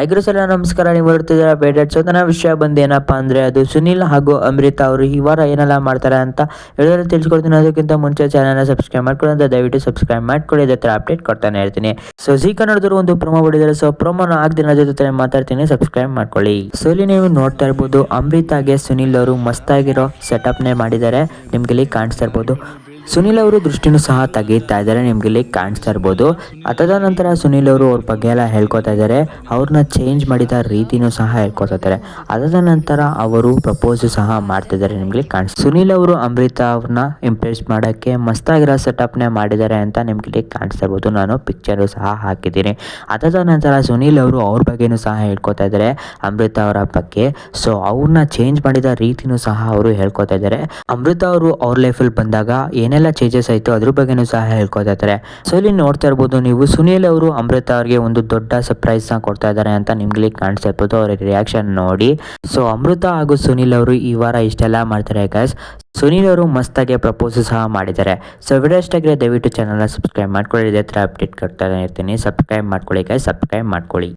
ಐಗ್ರಸ್ ಸಲ ನಮಸ್ಕಾರ, ನೀವು ಬರ್ತಿದ್ದೀರಾ ಬೇಡ. ಚೋದನ ವಿಷಯ ಬಂದು ಏನಪ್ಪ ಅಂದರೆ, ಅದು ಸುನಿಲ್ ಹಾಗೂ ಅಮೃತ ಅವರು ಈ ವಾರ ಏನೆಲ್ಲ ಮಾಡ್ತಾರೆ ಅಂತ ಹೇಳಿದ್ರೆ ತಿಳ್ಸ್ಕೊಡ್ತೀನಿ. ಅದಕ್ಕಿಂತ ಮುಂಚೆ ಚಾನಲ್ನ ಸಬ್ಸ್ಕ್ರೈಬ್ ಮಾಡ್ಕೊಳ್ಳಿ ಅಂತ ದಯವಿಟ್ಟು ಸಬ್ಸ್ಕ್ರೈಬ್ ಮಾಡ್ಕೊಳ್ಳಿ. ಇದೇ ಥರ ಅಪ್ಡೇಟ್ ಕೊಡ್ತಾನೆ ಇರ್ತೀನಿ. ಸೊ ಜಿ ಕನ್ನಡದವರು ಒಂದು ಪ್ರೊಮೋ ಹೊಡಿದರೆ ಸೊ ಪ್ರೊಮೋನ ಆಗ್ದಿನ ಜೊತೆ ಮಾತಾಡ್ತೀನಿ. ಸಬ್ಸ್ಕ್ರೈಬ್ ಮಾಡ್ಕೊಳ್ಳಿ. ಸೊ ಇಲ್ಲಿ ನೀವು ನೋಡ್ತಾ ಇರ್ಬೋದು, ಅಮೃತಾಗೆ ಸುನಿಲ್ ಅವರು ಮಸ್ತಾಗಿರೋ ಸೆಟಪ್ನೇ ಮಾಡಿದ್ದಾರೆ. ನಿಮ್ಗೆ ಇಲ್ಲಿ ಕಾಣಿಸ್ತಾ ಇರ್ಬೋದು. ಸುನಿಲ್ ಅವರು ದೃಷ್ಟಿನೂ ಸಹ ತೆಗೀತಾ ಇದ್ದಾರೆ, ನಿಮ್ಗೆ ಇಲ್ಲಿ ಕಾಣಿಸ್ತಾ ಇರ್ಬೋದು. ಅದಾದ ನಂತರ ಸುನಿಲ್ ಅವರು ಅವ್ರ ಬಗ್ಗೆ ಎಲ್ಲ ಹೇಳ್ಕೊತಾ ಇದ್ದಾರೆ. ಅವ್ರನ್ನ ಚೇಂಜ್ ಮಾಡಿದ ರೀತಿನೂ ಸಹ ಹೇಳ್ಕೊತಾ ಇದ್ದಾರೆ. ಅದಾದ ನಂತರ ಅವರು ಪ್ರಪೋಸ್ ಸಹ ಮಾಡ್ತಿದ್ದಾರೆ ನಿಮ್ಗೆ ಕಾಣಿಸ್ ಸುನಿಲ್ ಅವರು ಅಮೃತ ಅವ್ರನ್ನ ಇಂಪ್ರೆಸ್ ಮಾಡೋಕ್ಕೆ ಮಸ್ತಾಗಿರೋ ಸೆಟಪ್ನೇ ಮಾಡಿದ್ದಾರೆ ಅಂತ ನಿಮ್ಗೆ ಇಲ್ಲಿ ಕಾಣಿಸ್ತಾ ಇರ್ಬೋದು. ನಾನು ಪಿಕ್ಚರು ಸಹ ಹಾಕಿದ್ದೀನಿ. ಅದಾದ ನಂತರ ಸುನಿಲ್ ಅವರು ಅವ್ರ ಬಗ್ಗೆನೂ ಸಹ ಹೇಳ್ಕೊತಾ ಇದ್ದಾರೆ, ಅಮೃತ ಅವರ ಬಗ್ಗೆ. ಸೊ ಅವ್ರನ್ನ ಚೇಂಜ್ ಮಾಡಿದ ರೀತಿನೂ ಸಹ ಅವರು ಹೇಳ್ಕೊತಾ ಇದ್ದಾರೆ. ಅಮೃತ ಅವರು ಅವ್ರ ಲೈಫಲ್ಲಿ ಬಂದಾಗ ಏನೆಲ್ಲ ಚೇಂಜಸ್ ಆಯಿತು, ಅದ್ರ ಬಗ್ಗೆನೂ ಸಹ ಹೇಳ್ಕೊತಾ ಇದ್ದಾರೆ. ಸೊ ಇಲ್ಲಿ ನೋಡ್ತಾ ಇರ್ಬೋದು ನೀವು ಸುನೀಲ್ ಅವರು ಅಮೃತ ಅವ್ರಿಗೆ ಒಂದು ದೊಡ್ಡ ಸರ್ಪ್ರೈಸ್ನ ಕೊಡ್ತಾ ಇದ್ದಾರೆ ಅಂತ ನಿಮ್ಗೆ ಕಾಣಿಸ್ತಾ ಇರ್ಬೋದು, ಅವ್ರ ರಿಯಾಕ್ಷನ್ ನೋಡಿ. ಸೊ ಅಮೃತ ಹಾಗೂ ಸುನೀಲ್ ಅವರು ಈ ವಾರ ಇಷ್ಟೆಲ್ಲ ಮಾಡ್ತಾರೆ ಗೈಸ್ ಸುನೀಲ್ ಅವರು ಮಸ್ತಾಗಿ ಪ್ರಪೋಸ್ ಸಹ ಮಾಡಿದ್ದಾರೆ. ಸೊ ವಿಡಿಯೋ ಇಷ್ಟಾಗಿರೋ ದಯವಿಟ್ಟು ಚಾನಲ್ನ ಸಬ್ಸ್ಕ್ರೈಬ್ ಮಾಡ್ಕೊಳ್ಳಿ. ಇದೇ ಥರ ಅಪ್ಡೇಟ್ ಕೊಡ್ತಾ ಇರ್ತೀನಿ. ಸಬ್ಸ್ಕ್ರೈಬ್ ಮಾಡ್ಕೊಳ್ಳಿ ಗೈಸ್ ಸಬ್ಸ್ಕ್ರೈಬ್ ಮಾಡ್ಕೊಳ್ಳಿ.